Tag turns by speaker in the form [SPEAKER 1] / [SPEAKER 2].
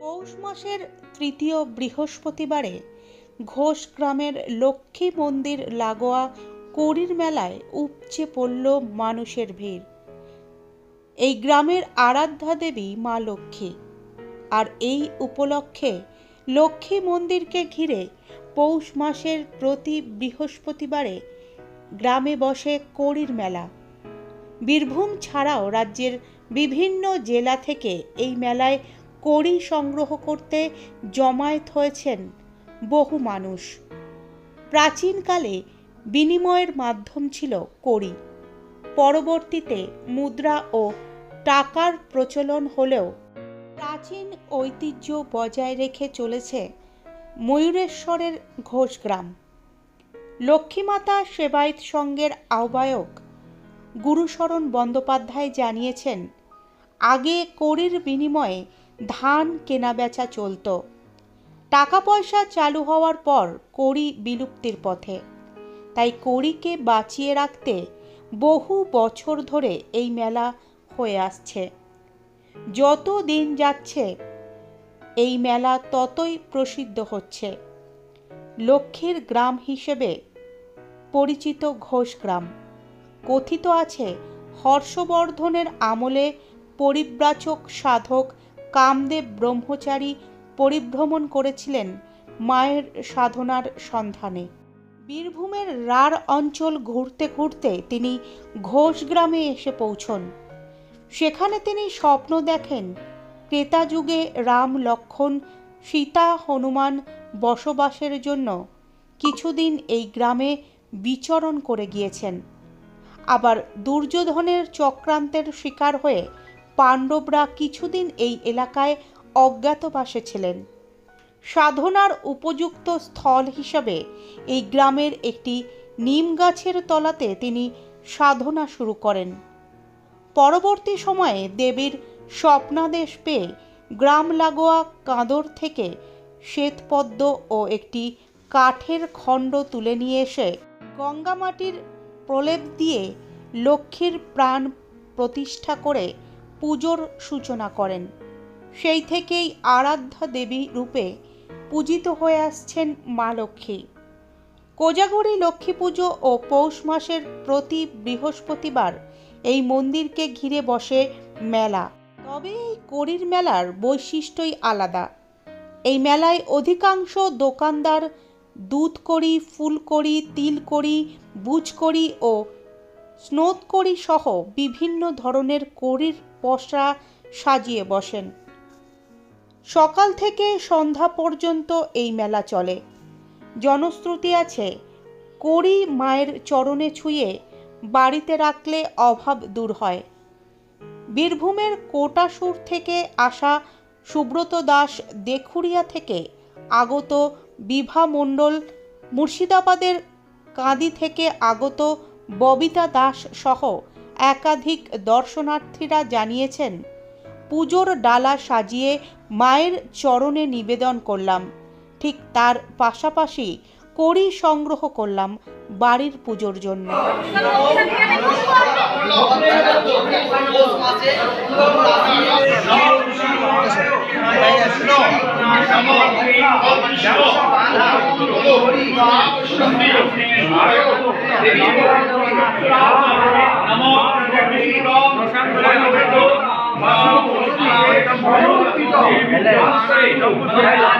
[SPEAKER 1] পৌষ মাসের তৃতীয় বৃহস্পতিবারে ঘোষ গ্রামের লক্ষ্মী মন্দির লাগোয়া কড়ির মেলায় উপচে পড়ল মানুষের ভিড়। এই গ্রামের আরাধ্যা দেবী মা লক্ষ্মী। আর এই উপলক্ষে লক্ষ্মী মন্দিরকে ঘিরে পৌষ মাসের প্রতি বৃহস্পতিবারে গ্রামে বসে কড়ির মেলা। বীরভূম ছাড়াও রাজ্যের বিভিন্ন জেলা থেকে এই মেলায় কড়ি সংগ্রহ করতে জমায়েত হয়েছেন বহু মানুষ। প্রাচীনকালে বিনিময়ের মাধ্যম ছিল কড়ি। পরবর্তীতে মুদ্রা ও টাকার প্রচলন হলেও প্রাচীন ঐতিহ্য বজায় রেখে চলেছে ময়ূরেশ্বরের ঘোষগ্রাম। লক্ষ্মীমাতা সেবায়ত সংঘের আহ্বায়ক গুরুশরণ বন্দ্যোপাধ্যায় জানিয়েছেন, আগে কড়ির বিনিময়ে ধান কেনাবেচা চলত। টাকা পয়সা চালু হওয়ার পর কড়ি বিলুপ্তির পথে। তাই কড়িকে বাঁচিয়ে রাখতে বহু বছর ধরে এই মেলা হয়ে আসছে। যত দিন যাচ্ছে, এই মেলা ততই প্রসিদ্ধ হচ্ছে। লক্ষ্মীর গ্রাম হিসেবে পরিচিত ঘোষগ্রাম। কথিত আছে, হর্ষবর্ধনের আমলে পরিব্রাচক সাধক কামদেব ব্রহ্মচারী পরিভ্রমণ করেছিলেন মায়ের সাধনার সন্ধানে। বীরভূমের রাঢ় অঞ্চল ঘুরতে ঘুরতে তিনি ঘোষ গ্রামে এসে পৌঁছন। সেখানে তিনি স্বপ্ন দেখেন, ক্রেতা যুগে রাম লক্ষণ, সীতা হনুমান বসবাসের জন্য কিছুদিন এই গ্রামে বিচরণ করে গিয়েছেন। আবার দুর্যোধনের চক্রান্তের শিকার হয়ে পাণ্ডবরা কিছুদিন এই এলাকায় অজ্ঞাতবাসে ছিলেন। সাধনার উপযুক্ত স্থল হিসাবে এই গ্রামের একটি নিম গাছের তলাতে তিনি সাধনা শুরু করেন। পরবর্তী সময়ে দেবীর স্বপ্নাদেশ পেয়ে গ্রাম লাগোয়া কাঁদর থেকে শ্বেতপদ্ম ও একটি কাঠের খণ্ড তুলে নিয়ে এসে গঙ্গামাটির প্রলেপ দিয়ে লক্ষ্মীর প্রাণ প্রতিষ্ঠা করে পুজোর সূচনা করেন। সেই থেকেই আরাধ্যা দেবী রূপে পূজিত হয়ে আসছেন মা লক্ষ্মী। কোজাগরি লক্ষ্মী পুজো ও পৌষ মাসের প্রতি বৃহস্পতিবার এই মন্দিরকে ঘিরে বসে মেলা। তবে এই কড়ির মেলার বৈশিষ্ট্যই আলাদা। এই মেলায় অধিকাংশ দোকানদার দুধ কড়ি ফুলকড়ি বুজ করি ও স্নোদকড়ি সহ বিভিন্ন ধরনের কড়ির পসরা সাজিয়ে বসেন। সকাল থেকে সন্ধ্যা পর্যন্ত এই মেলা চলে। জনশ্রুতি আছে, কড়ি মায়ের চরণে ছুঁয়ে বাড়িতে রাখলে অভাব দূর হয়। বীরভূমের কোটাসুর থেকে আসা সুব্রত দাস দেখুরিয়া থেকে আগত বিভা মণ্ডল, মুর্শিদাবাদের কাঁদি থেকে আগত ববিতা দাস সহ একাধিক দর্শনার্থীরা জানিয়েছেন, পুজোর ডালা সাজিয়ে মায়ের চরণে নিবেদন করলাম। ঠিক তার পাশাপাশি কড়ি সংগ্রহ করলাম বাড়ির পুজোর জন্য।
[SPEAKER 2] নমো